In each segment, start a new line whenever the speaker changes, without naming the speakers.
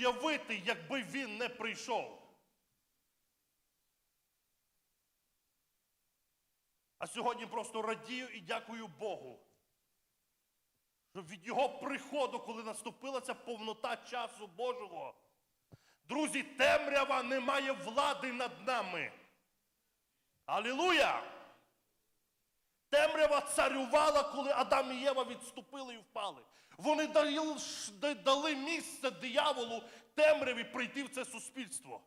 проявити, якби він не прийшов. А сьогодні просто радію і дякую Богу. Що від Його приходу, коли наступила ця повнота часу Божого, друзі, темрява не має влади над нами. Алілуя! Темрява царювала, коли Адам і Єва відступили і впали. Вони дали, дали місце дияволу темряві прийти в це суспільство.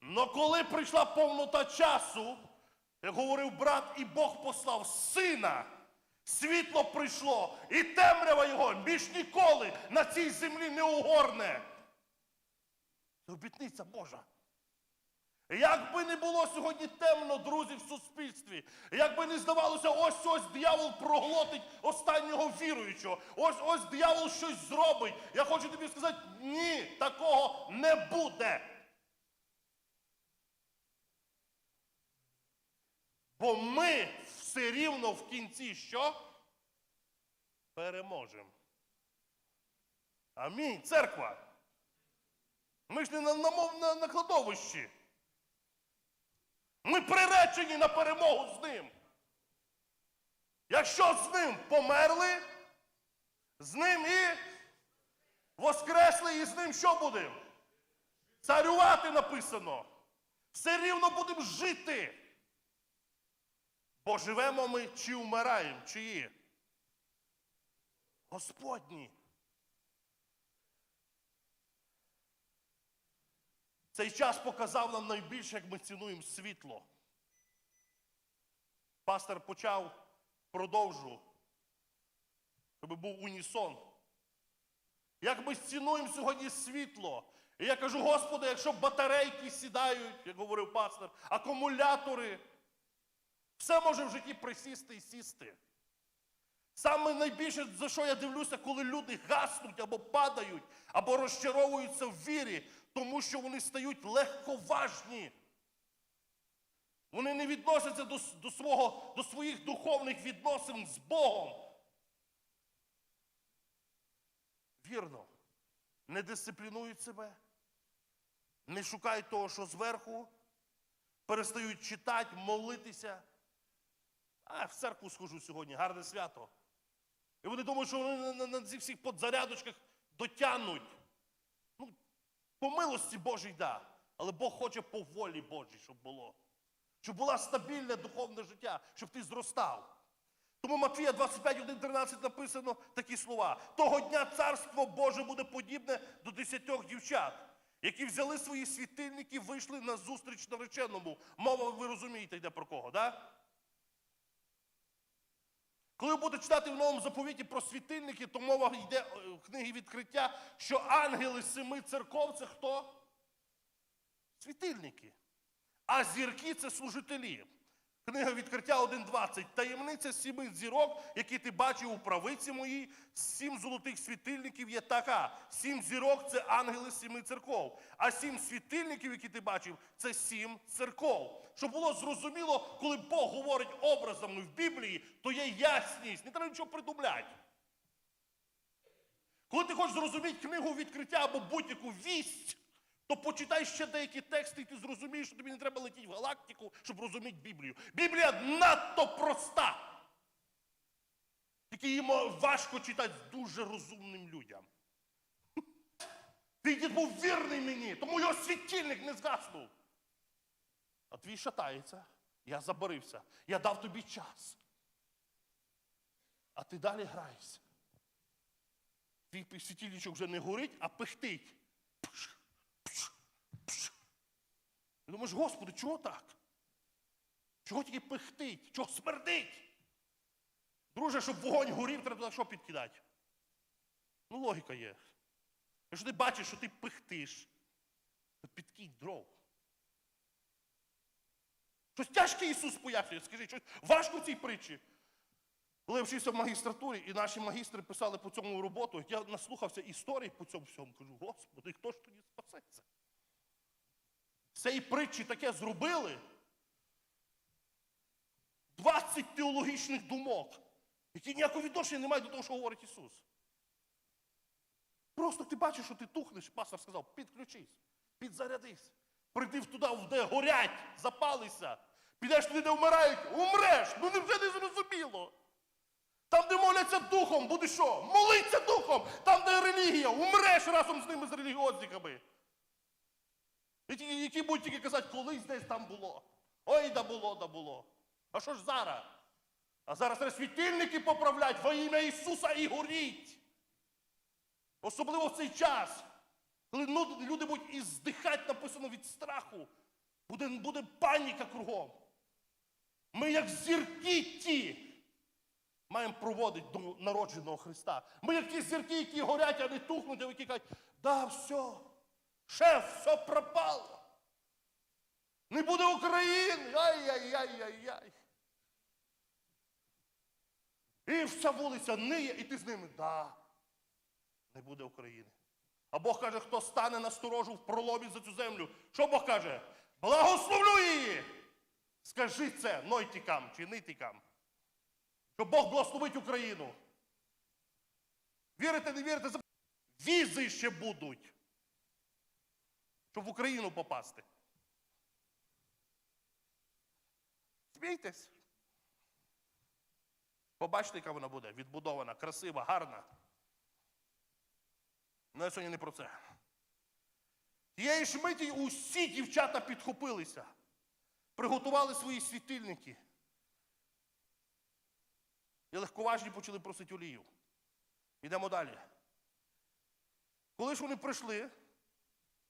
Но коли прийшла повнота часу, як говорив брат, і Бог послав сина, світло прийшло, і темрява його більш ніколи на цій землі не угорне. Це обітниця Божа. Як би не було сьогодні темно, друзі, в суспільстві, як би не здавалося, ось ось диявол проглотить останнього віруючого, ось ось диявол щось зробить. Я хочу тобі сказати, ні, такого не буде. Бо ми все рівно в кінці що? Переможемо. Амінь, церква. Ми ж не на, на, на кладовищі. Ми приречені на перемогу з ним. Якщо з ним померли, з ним і воскресли, і з ним що будемо? Царювати написано. Все рівно будемо жити. Бо живемо ми чи вмираємо, чиї? Господні. Цей час показав нам найбільше, як ми цінуємо світло. Пастор почав, продовжу, щоб був унісон. Як ми цінуємо сьогодні світло. І я кажу, Господи, якщо батарейки сідають, як говорив пастор, акумулятори, все може в житті присісти і сісти. Саме найбільше, за що я дивлюся, коли люди гаснуть або падають, або розчаровуються в вірі, тому що вони стають легковажні. Вони не відносяться до, до, свого, до своїх духовних відносин з Богом. Вірно, не дисциплінують себе, не шукають того, що зверху, перестають читати, молитися. А, в церкву схожу сьогодні, гарне свято. І вони думають, що вони на, на, на цих всіх подзарядочках дотягнуть. По милості Божій, да. Але Бог хоче по волі Божій, щоб було. Щоб була стабільне духовне життя, щоб ти зростав. Тому Матвія 25, 1, 13 написано такі слова. Того дня царство Боже буде подібне до десятьох дівчат, які взяли свої світильники вийшли на зустріч нареченому. Мова, ви розумієте, йде про кого, так? Да? Коли ви будете читати в новому заповіті про світильники, то мова йде е, в книги відкриття, що ангели семи церков це хто? Світильники. А зірки це служителі. Книга відкриття 1.20. Таємниця сіми зірок, які ти бачив у правиці моїй, сім золотих світильників є така. Сім зірок це ангели сіми церков. А сім світильників, які ти бачив, це сім церков. Щоб було зрозуміло, коли Бог говорить образами в Біблії, то є ясність. Не треба нічого придумляти. Коли ти хочеш зрозуміти книгу відкриття або будь-яку вість, то почитай ще деякі тексти, і ти зрозумієш, що тобі не треба летіти в галактику, щоб розуміти Біблію. Біблія надто проста. Тільки її важко читати з дуже розумним людям. Твій дід був вірний мені, тому його світильник не згаснув. А твій шатається. Я забарився. Я дав тобі час. А ти далі граєшся. Твій світильничок вже не горить, а пихтить. Думаєш, Господи, чого так? Чого тільки пихтить? Чого смердить? Друже, щоб вогонь горів, треба туди що підкидати? Ну, логіка є. Якщо ти бачиш, що ти пихтиш, то підкинь дров. Щось тяжке Ісус пояснює, скажи, щось важко в цій притчі. Коли я вчився в магістратурі, і наші магістри писали по цьому роботу, я наслухався історій по цьому всьому. Кажу, Господи, хто ж тоді спасеться? З цієї притчі таке зробили. 20 теологічних думок, які ніякого відношення не мають до того, що говорить Ісус. Просто ти бачиш, що ти тухнеш, пастор сказав, підключись, підзарядись. Прийди туди, де горять, запалися. Підеш туди, де вмирають, умреш. Ну невже не зрозуміло? Там, де моляться духом, будеш що? Молиться духом! Там, де релігія, умреш разом з ними з релігіозниками. Які, будуть тільки казати, колись десь там було. Ой, да було, да було. А що ж зараз? А зараз треба світильники поправлять во ім'я Ісуса і горіть. Особливо в цей час, коли ну, люди будуть і здихати, написано від страху. Буде, буде паніка кругом. Ми, як зірки ті, маємо проводити до народженого Христа. Ми, як ті зірки, які горять, а не тухнуть, а які кажуть, да, все, шеф, все пропало. Не буде України. Ай-яй-яй-яй-яй. І вся вулиця ниє, і ти з ними. Да, не буде України. А Бог каже, хто стане на сторожу в проломі за цю землю. Що Бог каже? Благословлю її! Скажи це нойтікам чи нитікам. Що Бог благословить Україну. Вірите, не вірите, візи ще будуть. Щоб в Україну попасти. Смійтесь. Побачите, яка вона буде. Відбудована, красива, гарна. Ну, я сьогодні не про це. Тієї ж миті усі дівчата підхопилися, приготували свої світильники. І легковажні почали просити олію. Йдемо далі. Коли ж вони прийшли,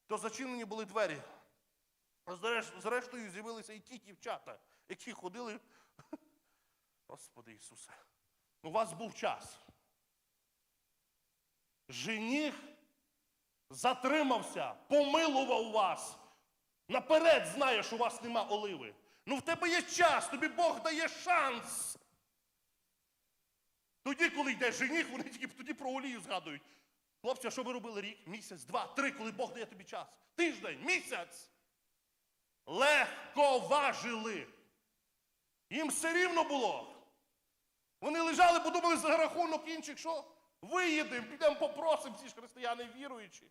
то зачинені були двері. Зрештою з'явилися і ті дівчата, які ходили. Господи Ісусе, у вас був час. Жених затримався, помилував вас. Наперед знає, що у вас нема оливи. Ну в тебе є час, тобі Бог дає шанс. Тоді, коли йде жених, вони тільки тоді про олію згадують. Хлопці, а що ви робили рік, місяць, два, три, коли Бог дає тобі час? Тиждень, місяць. Легко важили. Їм все рівно було. Вони лежали, подумали за рахунок інших, що виїдемо, підемо попросимо, всі ж християни віруючі.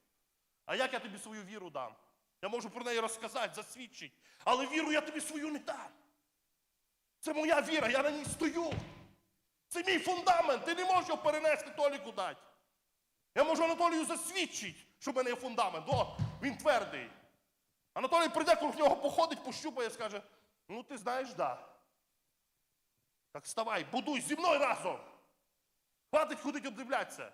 А як я тобі свою віру дам? Я можу про неї розказати, засвідчити. Але віру я тобі свою не дам. Це моя віра, я на ній стою. Це мій фундамент. Ти не можеш його перенести Толіку дати. Я можу Анатолію засвідчити, що в мене є фундамент. О, він твердий. Анатолій прийде, круг нього походить, пощупає скаже: ну ти знаєш, да. Так вставай, будуй зі мною разом. Хватить ходить обдивлятися.